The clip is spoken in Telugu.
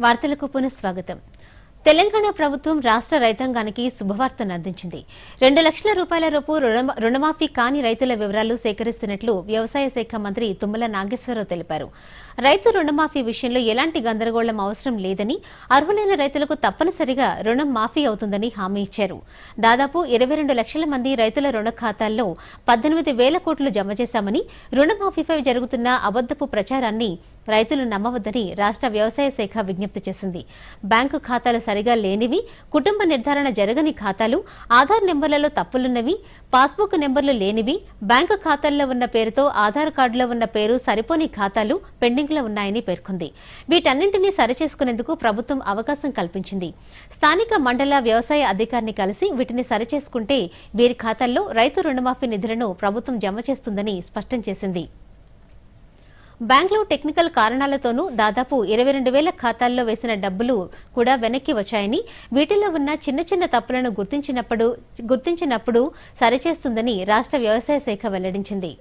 వార్తలకు పునఃస్వాగతం. తెలంగాణ ప్రభుత్వం రాష్ట్ర రైతాంగానికి శుభవార్తను అందించింది. రెండు లక్షల రూపాయల రూపు రుణ- రుణమాఫీ కాని రైతుల వివరాలు సేకరిస్తున్నట్లు వ్యవసాయ శాఖ మంత్రి తుమ్మల నాగేశ్వరరావు తెలిపారు. రైతు రుణమాఫీ విషయంలో ఎలాంటి గందరగోళం అవసరం లేదని అర్హులైన రైతులకు తప్పనిసరిగా రుణం మాఫీ అవుతుందని హామీ ఇచ్చారు. దాదాపు ఇరవై రెండు లక్షల మంది రైతుల రుణ ఖాతాల్లో పద్దెనిమిది వేల కోట్లు జమ చేశామని రుణమాఫీపై జరుగుతున్న అబద్దపు ప్రచారాన్ని రైతులు నమ్మవద్దని రాష్ట్ర వ్యవసాయ శాఖ విజ్ఞప్తి చేసింది. బ్యాంకు ఖాతాలు సరిగా లేనివి కుటుంబ నిర్ధారణ జరగని ఖాతాలు ఆధార్ నెంబర్లలో తప్పులున్నవి పాస్బుక్ నెంబర్లు లేనివి బ్యాంకు ఖాతాల్లో ఉన్న పేరుతో ఆధార్ కార్డులో ఉన్న పేరు సరిపోని ఖాతాలు పెండింగ్లో ఉన్నాయని పేర్కొంది. వీటన్నింటినీ సరిచేసుకునేందుకు ప్రభుత్వం అవకాశం కల్పించింది. స్థానిక మండల వ్యవసాయ అధికారిని కలిసి వీటిని సరిచేసుకుంటే వీరి ఖాతాల్లో రైతు రుణమాఫీ నిధులను ప్రభుత్వం జమ చేస్తుందని స్పష్టం చేసింది. బ్యాంకులో టెక్నికల్ కారణాలతోనూ దాదాపు ఇరవై రెండు వేల ఖాతాల్లో వేసిన డబ్బులు కూడా వెనక్కి వచ్చాయని వీటిలో ఉన్న చిన్న చిన్న తప్పులను గుర్తించినప్పుడు గుర్తించినప్పుడు సరిచేస్తుందని రాష్ట్ర వ్యవసాయ శాఖ వెల్లడించింది.